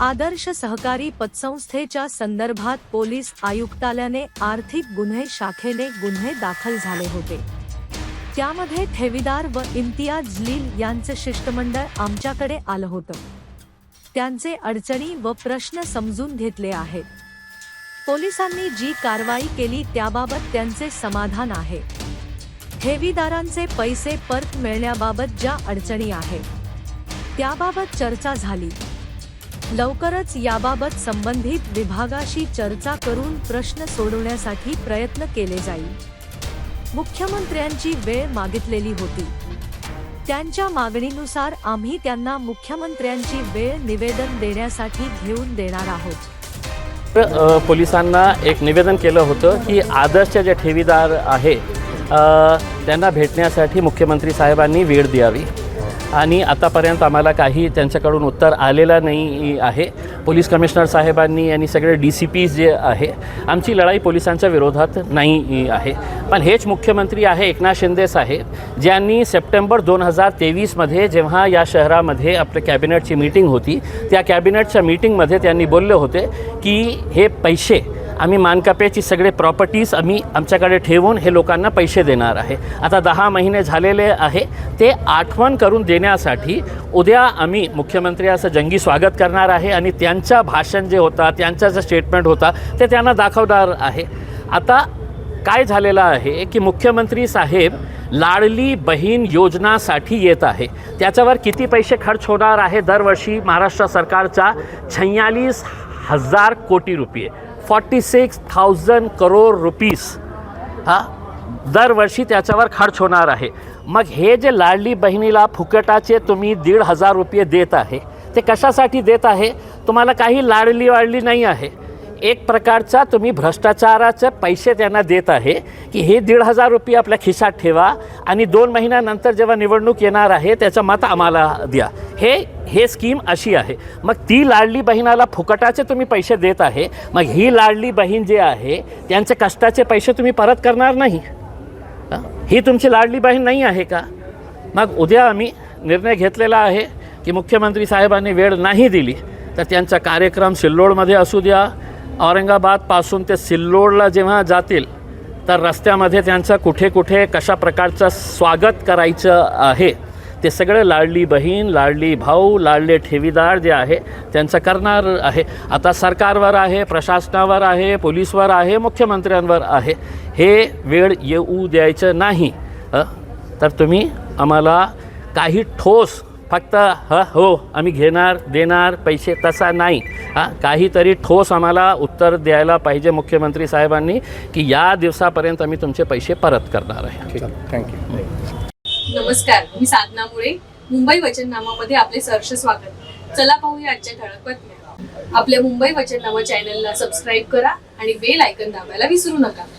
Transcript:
आदर्श सहकारी पतसंस्थेच्या संदर्भात पोलीस आयुक्तालयाने आर्थिक गुन्हे शाखेने गुन्हे दाखल झाले होते. त्यामध्ये ठेवीदार व इम्तियाज लील यांचं शिष्टमंडळ आमच्याकडे आलं होतं. त्यांचे अडचणी व प्रश्न समजून घेतले आहेत. पोलिसांनी जी कारवाई केली त्याबाबत त्यांचे समाधान आहे. ठेवीदारांचे पैसे परत मिळण्याबाबत ज्या अडचणी आहेत त्याबाबत चर्चा झाली. लवकरच याबाबत संबंधित विभागाशी चर्चा करून प्रश्न सोडवण्यासाठी प्रयत्न केले जाईल. मुख्यमंत्र्यांची वेळ मागितलेली होती. त्यांच्या मागणीनुसार आम्ही त्यांना मुख्यमंत्र्यांची वेळ निवेदन देण्यासाठी घेऊन देणार आहोत. पोलिसांना एक निवेदन केलं होतं की आदर्श जे ठेवीदार आहे त्यांना भेटण्यासाठी मुख्यमंत्री साहेबांनी वेळ द्यावी. आणि आतापर्यंत आम्हाला काही त्यांच्याकडून उत्तर आलेलं नाही आहे. पोलीस कमिशनर साहेबांनी आणि सगळे डी सी पीज जे आहे आमची लढाई पोलिसांच्या विरोधात नाही आहे. पण हेच मुख्यमंत्री आहे एकनाथ शिंदे साहेब ज्यांनी सप्टेंबर दोन हजार तेवीसमध्ये जेव्हा या शहरामध्ये आपल्या कॅबिनेटची मीटिंग होती त्या कॅबिनेटच्या मीटिंगमध्ये त्यांनी बोलले होते की हे पैसे आम्ही मानकाप्याची सगळे प्रॉपर्टीज आम्ही आमच्याकडे ठेवून हे लोकांना पैसे देणार आहे. आता दहा महिने झालेले आहे. ते आठवण करून देण्यासाठी उद्या आम्ही मुख्यमंत्री असं जंगी स्वागत करणार आहे आणि त्यांचा भाषण जे होता त्यांचा जो स्टेटमेंट होता ते त्यांना दाखवणार आहे. आता काय झालेलं आहे की मुख्यमंत्री साहेब लाडली बहीण योजनासाठी येत आहे. त्याच्यावर किती पैसे खर्च होणार आहे? दरवर्षी महाराष्ट्र सरकारचा छयालीस हजार कोटी रुपये. Forty six thousand crore rupees हा दरवर्षी त्याच्यावर खर्च होणार आहे. मग हे जे लाडली बहिणीला फुकटाचे तुम्ही दीड हजार रुपये देत आहे ते कशासाठी देत आहे? तुम्हाला काही लाडली वाढली नाही आहे. एक प्रकारचा तुम्ही भ्रष्टाचाराचे पैसे त्यांना देत आहे की हे दीड हजार रुपये आपल्या खिशात ठेवा आणि दोन महिन्यानंतर जेव्हा निवडणूक येणार आहे त्याचं मत आम्हाला द्या. हे हे स्कीम अशी आहे. मग ती लाडली बहिणाला फुकटाचे तुम्ही पैसे देत आहे मग ही लाडली बहीण जे आहे त्यांचे कष्टाचे पैसे तुम्ही परत करणार नाही. ही? तुमची लाडली बहीण नाही आहे का? मग उद्या आम्ही निर्णय घेतलेला आहे की मुख्यमंत्री साहेबांनी वेळ नाही दिली तर त्यांचा कार्यक्रम सिल्लोडमध्ये असू द्या औरंगाबादपासून ते सिल्लोडला जेव्हा जातील तर रस्त्यामध्ये त्यांचं कुठे कुठे कशा प्रकारचं स्वागत करायचं आहे ते सगळे लाडली बहीण लाडली भाऊ लाडले ठेवीदार जे आहे त्यांचं करणार आहे. आता सरकारवर आहे प्रशासनावर आहे पोलीसवर आहे मुख्यमंत्र्यांवर आहे. हे वेळ येऊ द्यायचं नाही. तर तुम्ही आम्हाला काही ठोस फक्त ह हो आम्ही घेणार देणार पैसे तसा नाही. हां काहीतरी ठोस आम्हाला उत्तर द्यायला पाहिजे मुख्यमंत्री साहेबांनी की या दिवसापर्यंत आम्ही तुमचे पैसे परत करणार आहे. थँक्यू नमस्कार मी साधना मुळे मुंबई वचननामामध्ये आपले सहर्ष स्वागत. चला पाहूया आजच्या ठळक बातम्या. आपल्या मुंबई वचननामा चॅनलला सबस्क्राईब करा आणि बेल आयकन दाबायला विसरू नका.